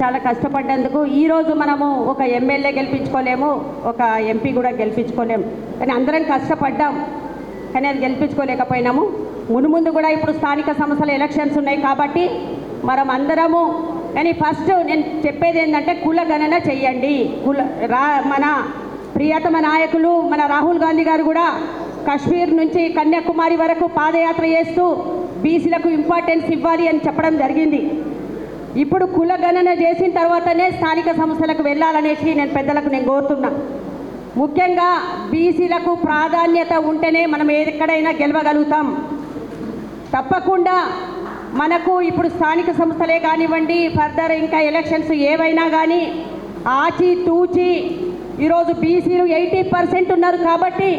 చాలా కష్టపడ్డందుకు ఈరోజు మనము ఒక ఎమ్మెల్యే గెలిపించుకోలేము ఒక ఎంపీ కూడా గెలిపించుకోలేము. కానీ అందరం కష్టపడ్డాం. కానీ అది గెలిపించుకోలేకపోయినాము. మునుముందు కూడా ఇప్పుడు స్థానిక సంస్థల ఎలక్షన్స్ ఉన్నాయి కాబట్టి మనం అందరము కానీ ఫస్ట్ నేను చెప్పేది ఏంటంటే కుల గణన చెయ్యండి. కుల రా మన ప్రియతమ నాయకులు మన రాహుల్ గాంధీ గారు కూడా కాశ్మీర్ నుంచి కన్యాకుమారి వరకు పాదయాత్ర చేస్తూ బీసీలకు ఇంపార్టెన్స్ ఇవ్వాలి అని చెప్పడం జరిగింది. ఇప్పుడు కుల గణన చేసిన తర్వాతనే స్థానిక సంస్థలకు వెళ్ళాలనేసి నేను పెద్దలకు నేను కోరుతున్నా. ముఖ్యంగా బీసీలకు ప్రాధాన్యత ఉంటేనే మనం ఎక్కడైనా గెలవగలుగుతాం. తప్పకుండా మనకు ఇప్పుడు స్థానిక సంస్థలే కానివ్వండి ఫర్దర్ ఇంకా ఎలక్షన్స్ ఏవైనా కానీ ఆచి తూచి ఈరోజు బీసీలు ఎయిటీ పర్సెంట్ ఉన్నారు కాబట్టి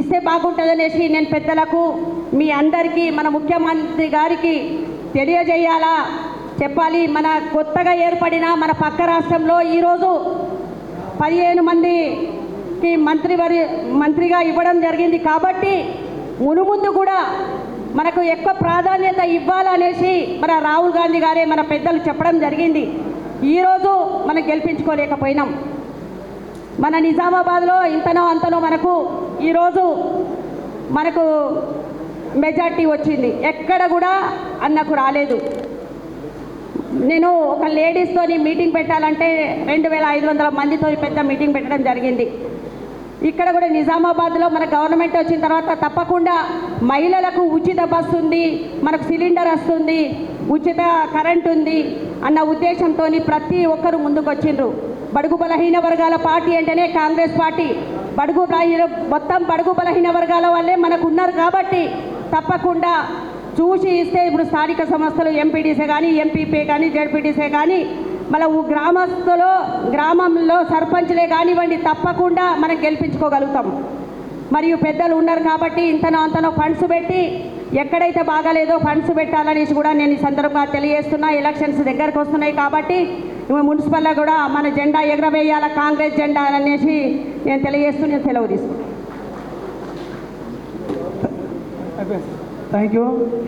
ఇస్తే బాగుంటుందనేసి నేను పెద్దలకు మీ అందరికీ మన ముఖ్యమంత్రి గారికి తెలియజేయాలా? చెప్పాలి. మన కొత్తగా ఏర్పడిన మన పక్క రాష్ట్రంలో ఈరోజు పదిహేను మందికి మంత్రి వరి మంత్రిగా ఇవ్వడం జరిగింది. కాబట్టి మునుముందు కూడా మనకు ఎక్కువ ప్రాధాన్యత ఇవ్వాలనేసి మన రాహుల్ గాంధీ గారే మన పెద్దలు చెప్పడం జరిగింది. ఈరోజు మనం గెలిపించుకోలేకపోయినాం. మన నిజామాబాద్లో ఇంతనో అంతనో మనకు ఈరోజు మనకు మెజార్టీ వచ్చింది. ఎక్కడ కూడా అన్నకు రాలేదు. నేను ఒక లేడీస్తోని మీటింగ్ పెట్టాలంటే రెండు వేల ఐదు వందల మందితో పెద్ద మీటింగ్ పెట్టడం జరిగింది. ఇక్కడ కూడా నిజామాబాద్లో మన గవర్నమెంట్ వచ్చిన తర్వాత తప్పకుండా మహిళలకు ఉచిత బస్సు ఉంది మనకు సిలిండర్ వస్తుంది ఉచిత కరెంట్ ఉంది అన్న ఉద్దేశంతో ప్రతి ఒక్కరు ముందుకు వచ్చిండ్రు బడుగు బలహీన వర్గాల పార్టీ అంటేనే కాంగ్రెస్ పార్టీ. బడుగు బలహీన మొత్తం బడుగు బలహీన వర్గాల వాళ్ళే మనకు ఉన్నారు కాబట్టి తప్పకుండా చూసి ఇస్తే ఇప్పుడు స్థానిక సంస్థలు ఎంపీడీసీ కానీ ఎంపీపీ కానీ జడ్పీటీసీ కానీ మన ఊ గ్రామస్తులో గ్రామంలో సర్పంచ్లే కానివ్వండి తప్పకుండా మనం గెలిపించుకోగలుగుతాం. మరియు పెద్దలు ఉన్నారు కాబట్టి ఇంతనో అంతనో ఫండ్స్ పెట్టి ఎక్కడైతే బాగాలేదో ఫండ్స్ పెట్టాలనేసి కూడా నేను ఈ సందర్భంగా తెలియజేస్తున్నా. ఎలక్షన్స్ దగ్గరకు వస్తున్నాయి కాబట్టి మున్సిపల్లో కూడా మన జెండా ఎగరవేయాల కాంగ్రెస్ జెండా అనేసి నేను తెలియజేస్తూ నేను సెలవు తీసుకున్నాను Thank you.